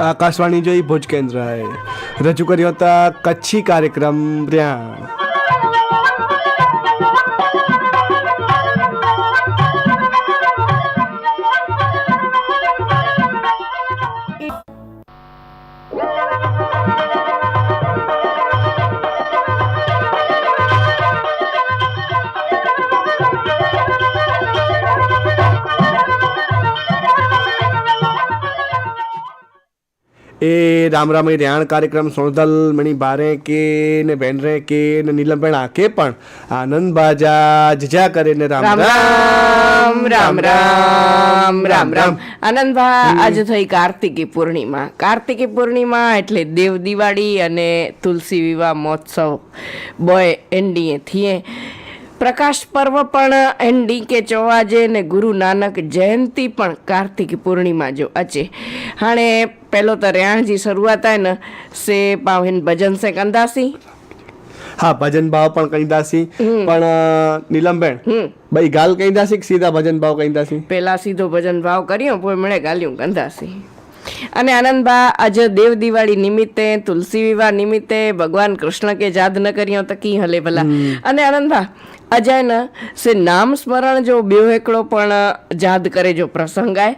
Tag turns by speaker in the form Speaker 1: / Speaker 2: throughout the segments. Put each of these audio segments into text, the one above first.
Speaker 1: આકાશવાણી જોઈ ભુજ કેન્દ્રએ રજૂ કર્યો હતા કચ્છી કાર્યક્રમ ત્યાં એ રામ રામ એ રેહાણ કાર્યક્રમ સોણદલ મણી ભારે કે ને બેનરે કે ને નીલમબેન આકે પણ આનંદ બાજા જજા કરે ને રામ
Speaker 2: રામ રામ રામ. રામ રામ આનંદભા આજે થઈ કાર્તિકી પૂર્ણિમા. કાર્તિકી પૂર્ણિમા એટલે દેવ દિવાળી અને તુલસી વિવાહ મહોત્સવ. બોય એનડીએ થઈએ પ્રકાશ પર્વ પણ એન ડી કે ચૌવાજે ને ગુરુ નાનક જયંતિ પણ કાર્તિક પૂર્ણિમા જો અચે. હાણે પહેલો તો રેહાણજી શરૂઆત થાય ને સે પાવેન ભજન સે કંદાસી.
Speaker 1: હા ભજન ભાવ પણ કહીદાસી પણ નીલમબેન ભાઈ ગાલ કહીદાસી કે સીધા ભજન ભાવ કહીદાસી
Speaker 2: પહેલા સીધો ભજન ભાવ કર્યો પછી મણે ગાલ્યું કંદાસી. અને આનંદભા આજે દેવ દિવાળી નિમિત્તે તુલસી વિવાહ નિમિત્તે ભગવાન કૃષ્ણ કે યાદ ન કર્યો તો કી હલે ભલા. અને આનંદભા અજય ન સે નામ સ્મરણ જો બે એકડો પણ યાદ કરે જો પ્રસંગ આય.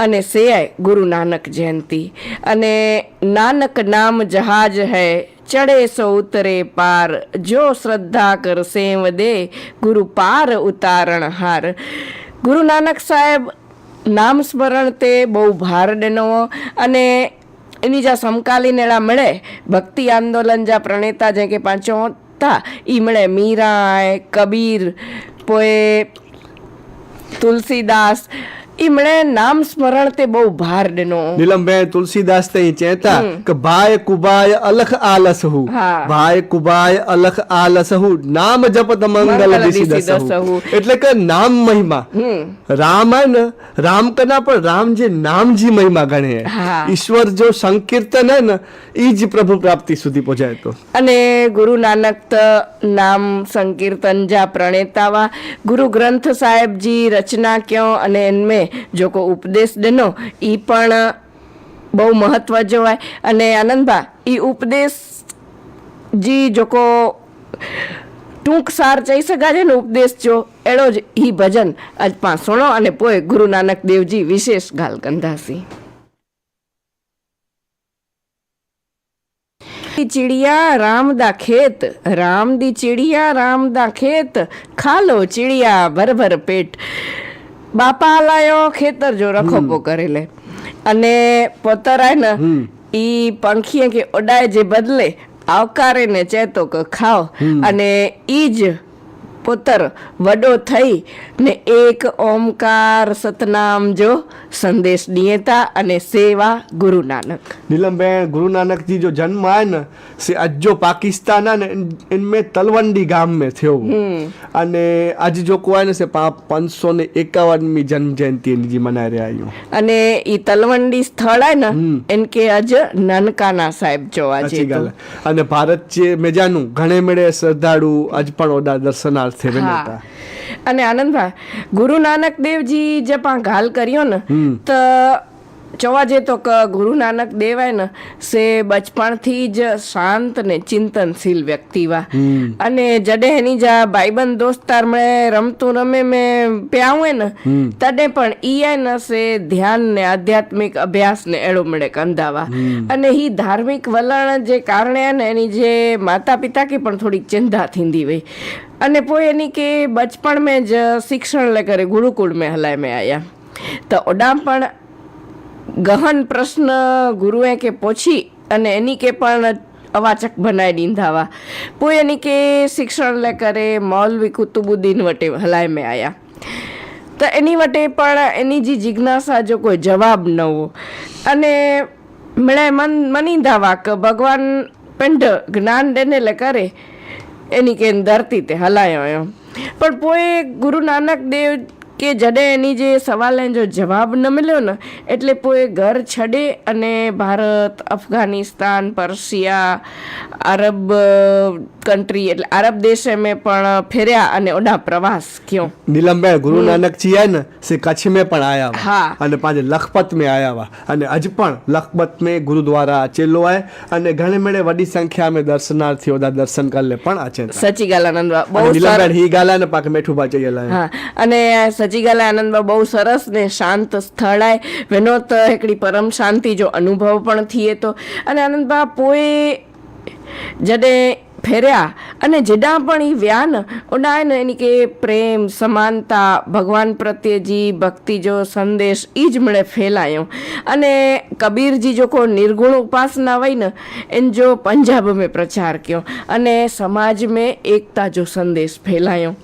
Speaker 2: અને સે આય ગુરુ નાનક જયંતિ. અને નાનક નામ જહાજ હૈ, ચડે સો ઉતરે પાર. જો શ્રદ્ધા કર સેવ દે, ગુરુ પાર ઉતારણ હાર. ગુરુ નાનક સાહેબ, નામ સ્મરણ તે બહુ ભાર ડેનો. અને એની જ્યાં સમકાલીન એળા મળે, ભક્તિ આંદોલન જ્યાં પ્રણેતા જે કે પાંચો હતા. ઈ મીરાય મીરા કબીર પોએ તુલસીદાસ ઈમણે નામ સ્મરણ તે બહુ ભાર દેનો
Speaker 1: નીલમબે તુલસીદાસ તે ચેતા કે ભાય કુબાય અલખ આલસ હુ. ભાય કુબાય અલખ આલસ હુ નામ જપત મંગલ દિશી દસ
Speaker 2: હુ
Speaker 1: એટલે કે નામ મહિમા. રામાયણ રામ કના પણ રામજી નામજી મહિમા ગણે ઈશ્વર જો સંકીર્તન હે ને ઈ જ પ્રભુ પ્રાપ્તિ સુધી પહોંચાય તો.
Speaker 2: અને ગુરુ નાનક તો નામ સંકીર્તન જા પ્રણેતાવા. ગુરુ ગ્રંથ સાહેબજી રચના ક્યો અને એનમે છે જોકો ઉપદેશનો એ પણ બહુ મહત્ત્વ જોવાય અને આનંદભા એ ઉપદેશ જી જોકો ટૂંક સાર ચઈ શકાય ને ઉપદેશ જો? એડો જ ઈ ભજન. આજ પાંસોણો અને પોય ગુરુ નાનક દેવજી વિશેષ ગાલ કંધાસી ચીડિયા રામદા ખેત, રામદી ચીડિયા રામદા ખેત, ખાલો ચીડિયા ભરભર પેટ. બાપા હલાયો ખેતર જો રખોપો કરેલે અને પોતરાય ને ઈ પંખીએ કે ઓડાય જે બદલે આવકારે ને ચેતો કે ખાઓ. અને ઈ જ પુત્ર વડો થઈ ને એક ઓમકાર સતનામ જો સંદેશ નિયતા અને સેવા ગુરુ નાનક.
Speaker 1: નીલમબેન ગુરુ નાનકજી જો જન્મ આય ને સે આજ જો પાકિસ્તાન ને ઇનમેં તલવંડી ગામ મેં થયો અને આજ જો કોઈ ને સે પાંચસો ને એકાવનમી જન્મ જયંતિ એની મનાઈ રહ્યા
Speaker 2: અને ઈ તલવંડી સ્થળ આય ને એન કે આજ નાનકાના સાહેબ જોવા જઈએ
Speaker 1: અને ભારત જે મેજાનું ઘણે મેળે શ્રદ્ધાળુ આજ પણ ઓડા દર્શનાર્થ
Speaker 2: હા.
Speaker 1: હતા.
Speaker 2: અને આનંદભાઈ ગુરુ નાનક દેવજી જે પા ઘાલ કર્યો ને તો જોવા જઈએ તો ગુરુ નાનક દેવાય ને સે બચપણથી જ શાંત ને ચિંતનશીલ વ્યક્તિ વા. અને જડે એની જા ભાઈબંધ દોસ્તાર મને રમતું રમે મેં પ્યાવે ને તડે પણ ઈયા ન સે ધ્યાન ને આધ્યાત્મિક અભ્યાસ ને એડો મળે કંધાવા અને હી ધાર્મિક વલણ જે કારણે ને એની જે માતા પિતા કે પણ થોડીક ચિંતા થીંદી વઈ. અને પોઈ એની કે બચપણ મેં જ શિક્ષણ લે કરે ગુરુકુળ મેં હલાય મેં આયા. તો ઓડામ પણ ગહન પ્રશ્ન ગુરુએ કે પૂછી અને એની કે પણ અવાચક બનાવી દીંધાવા. પોઈ એની કે શિક્ષણ લે કરે, મૌલવી કુતુબુદ્દીન વટે હલાય મેં આયા. તો એની વટે પણ એની જે જિજ્ઞાસા જો કોઈ જવાબ ન હો. અને મળે મન મનીંધાવા કે ભગવાન પંડ જ્ઞાન દેને લે કરે, એની કે ધરતી તે હલાયો પણ પોએ ગુરુ નાનક દેવ કે જડે એની જે સવાલને જો જવાબ ન મળ્યો ને એટલે પોએ ઘર છડે અને Bharat Afghanistan Persia Arab country એટલે અરબ દેશ એમે પણ ફેર્યા અને ઓડા પ્રવાસ કયો.
Speaker 1: નીલમબેન ગુરુ નાનક જી આયા ને સે કચ્છ મે પણ આયા
Speaker 2: હા.
Speaker 1: અને પાછે લખપત મે આયા વા. અને અજ પણ લખપત મે ગુરુદ્વારા આચેલો આય અને ઘણે મેળે વડી સંખ્યા મે દર્શનાર્થીઓ દા દર્શન કરલે પણ આચે
Speaker 2: સચી
Speaker 1: ગાલાનંદ
Speaker 2: બહુ
Speaker 1: નીલમબેન હી ગાલા ને પાક મેઠું બાચેલા
Speaker 2: હા. અને સજીગાલા આનંદમાં બહુ સરસ ને શાંત સ્થળાય વહેનો તો એકડી પરમ શાંતિ જો અનુભવ પણ થઈએ તો. અને આનંદબા પોએ જડે ફેર્યા અને જેડા પણ એ વ્યાન ઓડા ને એની કે પ્રેમ, સમાનતા, ભગવાન પ્રત્યે જી ભક્તિ જો સંદેશ એ જ મળે ફેલાયો. અને કબીરજી જો કો નિર્ગુણ ઉપાસના હોય ને એને જો પંજાબ મેં પ્રચાર કયો. અને સમાજ મેં એકતા જો સંદેશ ફેલાયો.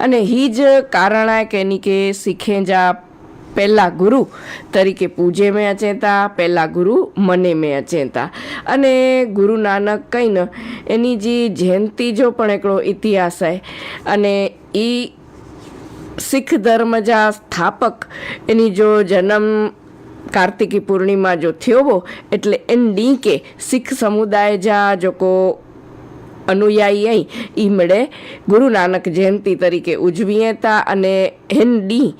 Speaker 2: અને હિજ કારણા કેની કે શીખે જા પહેલા ગુરુ તરીકે પૂજે મેં અચેતા, પહેલા ગુરુ મને મેં અચેતા. અને ગુરુ નાનક કહીન એની જે જયંતિ જો પણ એકડો ઇતિહાસ છે અને એ શીખ ધર્મ જા સ્થાપક એની જો જન્મ કાર્તિકી પૂર્ણિમા જો થયો એટલે એન ડી કે શીખ સમુદાય જા જોકો અનુયાયી ઈમળે ગુરુ નાનક જયંતિ તરીકે ઉજવીએ તા અને હેન્ડી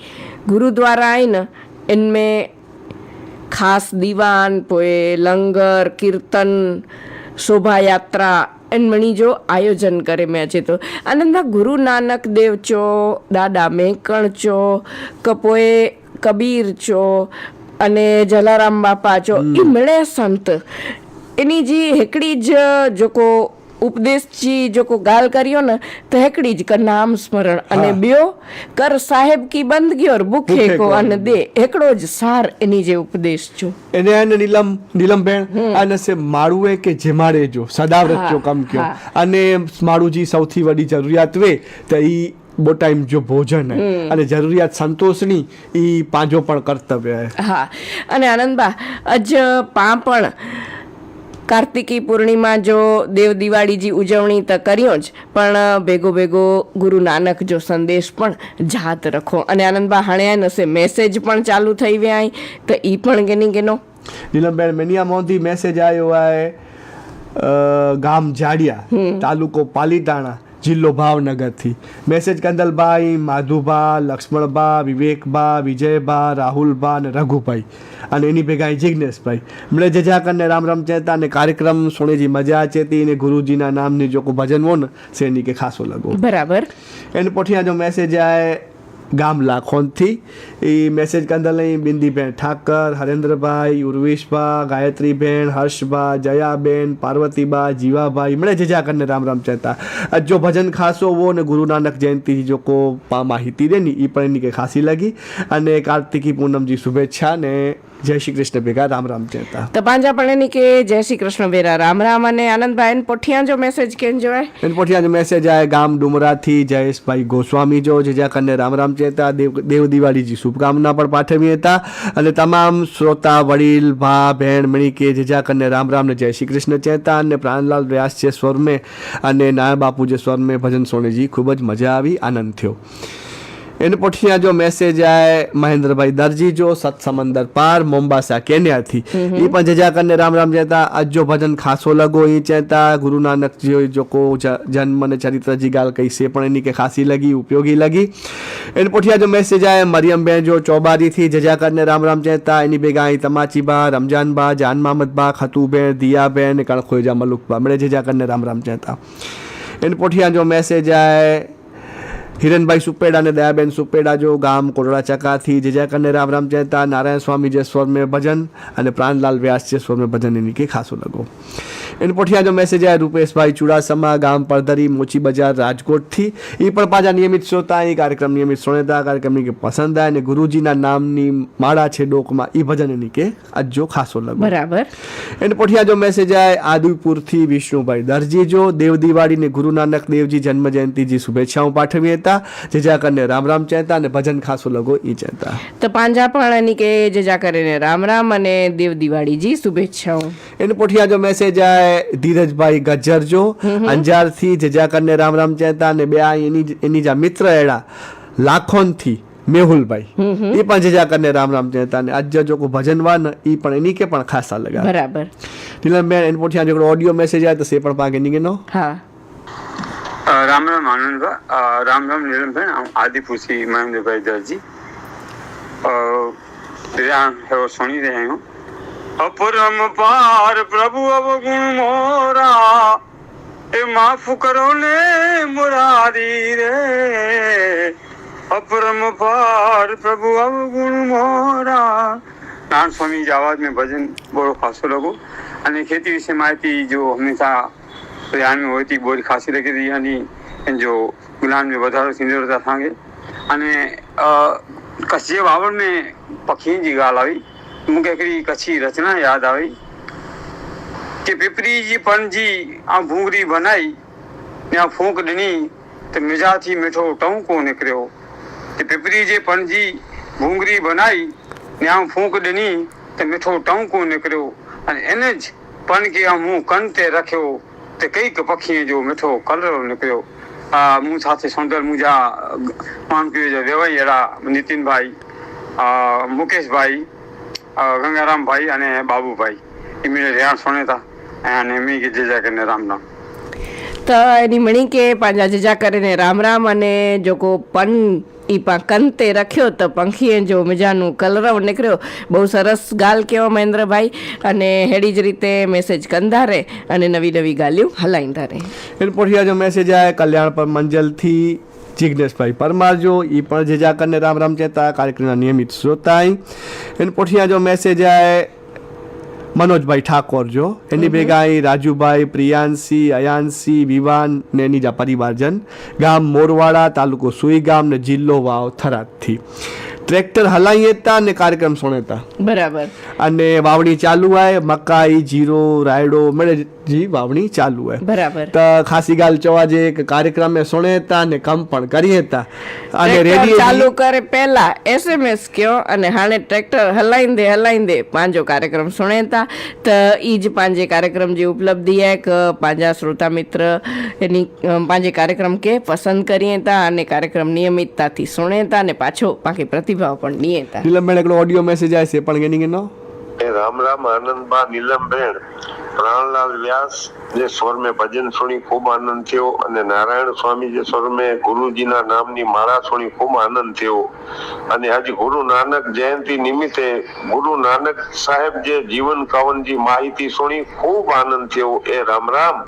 Speaker 2: ગુરુદ્વારા આઈન એનમે ખાસ દીવાન પોએ લંગર કીર્તન શોભાયાત્રા એનમણી જો આયોજન કરે મેં છે તો. આનંદમાં ગુરુ નાનક દેવ ચો દાદા મેકણ ચો કપોએ કબીર ચો અને જલારામ બાપા ચો એ મળે સંત. એની જે હેકડી જ જોકો ઉપદેશજી જો કો ગાલ કર્યો ને તો હેકડી જ
Speaker 1: કર
Speaker 2: નામ સ્મરણ. અને બ્યો કર સાહેબ કી
Speaker 1: બંદગી
Speaker 2: ઓર
Speaker 1: ભૂખે
Speaker 2: કો
Speaker 1: અને
Speaker 2: દે. એકડો જ સાર એની જે ઉપદેશ છો.
Speaker 1: એને અને નીલમ નીલમ બેન અને સે માળુએ કે જે જેમાડે જો સદાવ્રત જો કમ કયો. અને માળુજી સૌથી વડી જરૂરિયાત વે તો ઈ બો ટાઈમ જો ભોજન અને જરૂરિયાત સંતોષની એ પાંજો પણ કર્તવ્ય હા.
Speaker 2: અને આનંદબા અજ પાપણ કાર્તિકી પૂર્ણિમા જો દેવ દિવાળીજી ઉજવણી તો કર્યો જ પણ ભેગો ભેગો ગુરુ નાનક જો સંદેશ પણ જાત રખો. અને આનંદબા હાણે નસે મેસેજ પણ ચાલુ થઈ વ્યા અહીં તો એ પણ કેની કેનો
Speaker 1: નીલમબેન મેનિયામાંથી મેસેજ આવ્યો અ, ગામ જાડિયા તાલુકો પાલીતાણા. જિલ્લો ભાવનગરથી. મેસેજ કંદલભાઈ માધુભા લક્ષ્મણભા વિવેકભા વિજયભા રાહુલભા અને રઘુભાઈ. અને એની ભેગા જિજ્ઞેશભાઈ. મને જજા કરને રામ રામ ચેતા અને કાર્યક્રમ સોનેજી મજા ચેતી અને ગુરુજીના નામની જો કોઈ ભજન હો ને સેની કે ખાસો લગો.
Speaker 2: બરાબર.
Speaker 1: એને પોઠિયા જો મેસેજ આવે ગામ લાખોનથી. એ મેસેજ કંદલ અહીં બિંદીબેન ઠાકર હરેન્દ્રભાઈ ઉર્વિશભા ગાયત્રીબેન હર્ષભા જયાબેન પાર્વતીબા જીવાભાઈ મળે જા કરીને રામ રામ ચેતા અજ જો ભજન ખાસો वो ને ગુરુ નાનક જયંતી જો કો માહિતી દે ને એ પણ એની કંઈ ખાસી લાગી. અને કાર્તિકી પૂનમજી શુભેચ્છા ને જય શ્રી કૃષ્ણ ભેગા રામ રામ ચેતા
Speaker 2: તો પાંજા પણ કે જય શ્રી કૃષ્ણ વેરા રામ રામ અને આનંદભાઈ પોઠિયા જો મેસેજ કેમ જોવાય?
Speaker 1: પોઠિયા જો મેસેજ આવે ગામ ડુમરાથી જયેશભાઈ ગોસ્વામી જો જેજા કરને રામ રામ ચેતા હતા દેવ દિવાળીજી શુભકામના પણ પાઠવી હતા. અને તમામ શ્રોતા, વડીલ, ભા, બહેન, મણી કે જેજા કરને રામ રામને જય શ્રી કૃષ્ણ ચેતા અને પ્રાણલાલ વ્યાસ જે સ્વરમે અને નાયબાપુ જે સ્વરમે ભજન સોનેજી ખૂબ જ મજા આવી, આનંદ થયો. એની પછી જો મેસેજ આય મહેન્દ્રભાઈ દરજી જો સત સમંદર પાર મોમ્બાસા કેન્યાથી. એ પણ જજા કરીને રામ રામ જતા અજો ભજન ખાસો લગો એ ચેતા ગુરુ નાનક જી જો કો જન્મ ને ચરિત્ર જી ગાલ કઈ સે પણ એની કે ખાસી લગી ઉપયોગી લગી. એની પોઠિયા જો મેસેજ આય મરિયમ બેન જો ચોબારીથી જજા કરીને રામ રામ ચેતા એની ભેગા અહીં તમાચી બા રમજાન બા જાન મામદ બા ખતુ બેન દિયા બેન કણખોજા મલુક બા. મળે જજા કરીને રામ રામ ચેતા એની પોઠિયા જો મેસેજ આય હિરણભાઈ સુપેડા અને દયાબેન સુપેડા જો ગામ કોટડા ચકાથી જેજા કરને રામ રામ ચેતા, નારાયણ સ્વામી જે સ્વર મેં ભજન અને પ્રાણલાલ વ્યાસ જે સ્વર મેં ભજન એની કે ખાસો લગો. એને પોઠિયાનો મેસેજ આવે રૂપેશભાઈ ચુડાસમા ગામ પડધરી મોચી બજાર રાજકોટથી એ પણ પાછા નિયમિત શ્રોતા એ કાર્યક્રમ નિયમિત શ્રોતા કાર્યક્રમની કે પસંદ આવે અને ગુરુજીના નામની માળા છે ડોકમાં એ ભજન એની કે અજો ખાસો લગ
Speaker 2: બરાબર
Speaker 1: એને પોઠિયા જો મેસેજ આવે આદુપુરથી વિષ્ણુભાઈ દરજી જો દેવ દિવાળી ને ગુરુ નાનક દેવજી જન્મ જયંતિજી શુભેચ્છાઓ પાઠવી હતા જેજા કરીને રામ રામ ચેતા અને ભજન ખાસો લગો એ ચેતા
Speaker 2: તો પાંજા પણ એની કે જજા કરીને રામ રામ અને દેવ દિવાળીજી શુભેચ્છાઓ
Speaker 1: એને પોઠિયા જો મેસેજ આવે ધીરજભાઈ ગજરજો અંજારથી જજાકરને રામ રામ ચેતા અને બે એની એની જા મિત્ર એડા લાખોનથી મેહુલભાઈ. એ પણ જેજા કરીને રામ રામ ચહેતા અને આજે જો કોઈ ને એ પણ એની કે પણ ખાસા લગા
Speaker 2: બરાબર.
Speaker 1: નીલમબેન એન પોઠી જો ઓડિયો મેસેજ આવે તો સે પણ પાકે નીકે નો.
Speaker 2: હા.
Speaker 3: રામ રામ આનંદભા રામ રામ નીલમબેન આદિપુષી આદિપુરથી મહેન્દ્રભાઈ દરજી હેવો સુણી રહ્યા હું. અપરમ પાર પ્રભુ અવગુણ મોરા એ માફ કરો ને મુરારી રે અપરમ પાર પ્રભુ અવગુણ મોરા નારાયણ સ્વામી जी आवाज में भजन बड़ो खासो लॻो अने खेती विषय माहिती जो हमेशा ध्यान में હોય તી બોરી ખાસી લગી રહી અને એન જો જ્ઞાન में વધારો थींदो रहंदो असांखे अने अ, कच्छ जे वावड़ में पखियुनि जी ॻाल्हि आई મૂકે એકડી કચ્છી રચના યાદ આવી કે પીપરીજી પણજી આ ભૂંગરી બનાવી ને આ ફૂંકડની તે મિજાથી મીઠો ટંકો નીકળ્યો. તે પીપરીજી પણજી ભૂંગરી બનાવી ને આમ ફૂંકડની તે મીઠો ટંકો નીકળ્યો. અને એને જ પણ કે આમ હું કંતે રાખ્યો. તે કંઈક પક્ષીએ જો મીઠો કલર નીકળ્યો. આ હું સાથે સુંદર મુજા માન કહેવાય એડા નીતિનભાઈ મુકેશભાઈ ગંગારામભાઈ અને બાબુભાઈ. એમને રેહાણ સોનેતા અને એમની કે જેજા કરીને રામ રામ
Speaker 2: તો એની મણી કે પાંજા જેજા કરીને રામ રામ અને જોકો પન ઈ પા કંતે રખ્યો તો પંખીએ જો મજાનું કલરવ નીકળ્યો. બહુ સરસ ગાલ કહેવો મહેન્દ્રભાઈ. અને હેડી જ રીતે મેસેજ કંદા રહે અને નવી નવી ગાલ્યું હલાઈંદા રહે
Speaker 1: એરપોર્ટ જો મેસેજ આવે કલ્યાણ પર મંજલથી જિજ્ઞેશભાઈ પરમાર જો એ પણ જેજા કરીને રામ રામ ચેતા કાર્યક્રમના નિયમિત શ્રોતાઈ. એન પોઠિયા જો મેસેજ આવે મનોજભાઈ ઠાકોર જો એની ભેગા અહીં રાજુભાઈ પ્રિયાંશી અયાંશી વિવાન ને એની જા પરિવારજન. ગામ મોરવાડા તાલુકો સુઈ ગામ ને જિલ્લો વાવ થરાદથી. ટ્રેક્ટર હલાઈએ તા ને કાર્યક્રમ સુણેતા
Speaker 2: બરાબર.
Speaker 1: અને વાવણી ચાલુ આય મકાઈ જીરો રાયડો મને જી વાવણી ચાલુ આય
Speaker 2: બરાબર.
Speaker 1: તો ખાસી ગાલ ચવા જે કાર્યક્રમ સુણેતા ને કામ પણ કરીએતા અને રેડિયો
Speaker 2: ચાલુ કરે પહેલા એસએમએસ કયો અને હાણે ટ્રેક્ટર હલાઈને દે હલાઈને દે પાંજો કાર્યક્રમ સુણેતા તો ઈ જ પાંજે કાર્યક્રમ જે ઉપલબ્ધિ આય કે પાંજા શ્રોતા મિત્ર એની પાંજે કાર્યક્રમ કે પસંદ કરીએતા અને કાર્યક્રમ નિયમિતતાથી સુણેતા ને પાછો બાકી પ્રતિ પ્રતિભાવ પણ નિયે था
Speaker 1: નીલમબેન એકલો ઓડિયો મેસેજ આવશે પણ ગેની નો
Speaker 4: એ રામ રામ આનંદબા નીલમબેન પ્રાણલાલ વ્યાસ જે સ્વર મેં ભજન સુણી ખૂબ આનંદ થયો અને નારાયણ સ્વામી જે સ્વર મેં ગુરુજીના નામની માળા સુણી ખૂબ આનંદ થયો. અને આજે ગુરુ નાનક જયંતિ નિમિત્તે ગુરુ નાનક સાહેબ જે જીવન કવનજી માહિતી સુણી ખૂબ આનંદ થયો. એ રામ રામ.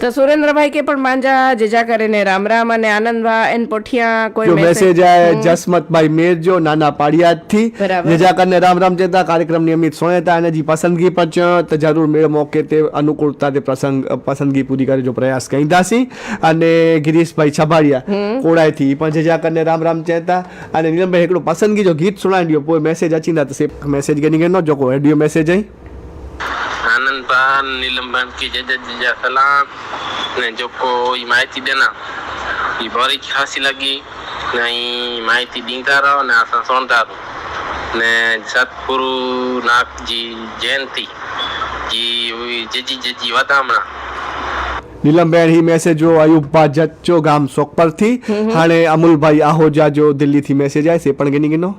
Speaker 2: તો સુરેન્દ્રભાઈ કે પણ માંજા જેજા કરીને રામ રામ અને આનંદભા એન પોઠિયા કોઈ
Speaker 1: મેસેજ આય જસમતભાઈ મેરજો નાના
Speaker 2: પાડિયાદથી.
Speaker 1: જેજા કરને રામ રામ જેતા કાર્યક્રમ નિયમિત સોનેતા અને જી પસંદગી પર તો જરૂર મેળ મોકે. કે તે અનુકૂળતા તે પ્રસંગ પસંદગી પૂરી કરે જો પ્રયાસ કહીદાસી અને ગિરીશભાઈ છબાડિયા કોડાયથી પણ જે જાકરને રામ રામ ચહેતા અને નીલમભાઈ એકડું પસંદગી જો ગીત સુણાડ્યો પોઈ મેસેજ અચી ના તો મેસેજ ગની ગયો ન જોકો એડિયો મેસેજ
Speaker 5: અહીં આનંદભાન નીલમભાન કી જજ જજા સલામ ને જોકો ઈ માહિતી દેના ઈ ભારી ખાસી લાગી ને ઈ માહિતી દીંતા રહો ને આસા સોંતા રહો ને સતગુરુ નાથજી જયંતી જી
Speaker 1: નીલમબેન હી મેસેજ જો અયુબ પાજત જો ગામ સોક પરથી હાણે અમુલભાઈ આહોજા જો દિલ્હી થી મેસેજ આવે છે પણ ગની ગનો?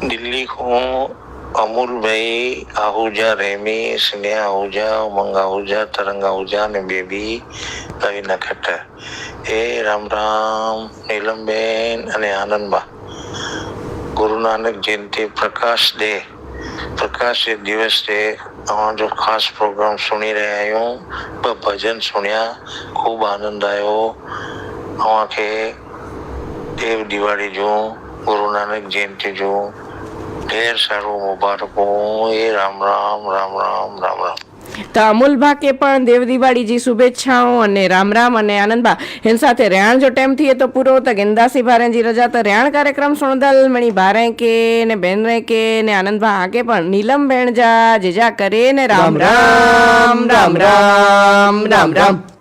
Speaker 6: દિલ્હી કો અમુલભાઈ આહુજા રેમી સ્નેહ આહુજા ઉમંગ આહુજા તરંગ આહુજા ને બેબી કવિ નખટ એ રામ રામ નીલમબેન અને આનંદબા. ગુરુ નાનક જયંતિ પ્રકાશ દે. પ્રકાશ દિવસ છે તમારો જો ખાસ પ્રોગ્રામ સુણી રહ્યા હું ભજન સુણ્યા, ખૂબ આનંદ આવ્યો અમારે દેવ દિવાળી જોઉં ગુરુ નાનક જયંતિ જોઉં ઢેર સારું મુબારક. હું એ રામ રામ રામ રામ રામ રામ.
Speaker 2: તો અમૂલ ભાકે પણ દેવ દિવાળીજી શુભેચ્છાઓ અને રામ રામ અને આનંદબા એની સાથે રેહાણ જો ટાઈમ થઈએ તો પૂરો તો ગેંદાસી ભારેજી રજા તો રેહાણ કાર્યક્રમ સુણદલ મણી ભારે કે ને બેન રે કે ને આનંદભા આકે પણ નીલમ બેણજા જેજા કરે ને રામ રામ રામ રામ રામ. રામ.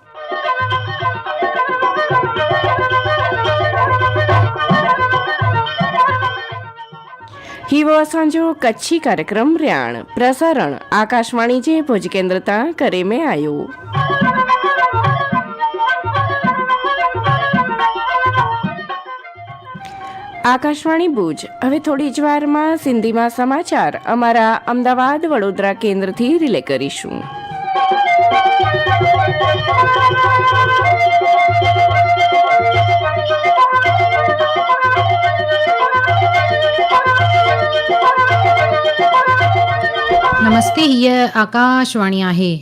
Speaker 2: હિવા સાંજો કચ્છી કાર્યક્રમ રિયાણ. પ્રસારણ, આકાશવાણી જે ભુજ કેન્દ્ર તા કરે મેં આવ્યું આકાશવાણી ભુજ, હવે થોડી જ વારમાં સિંધીમાં સમાચાર. અમારા અમદાવાદ વડોદરા કેન્દ્રથી રિલે કરીશું.
Speaker 7: नमस्ते हीअ आकाशवाणी आहे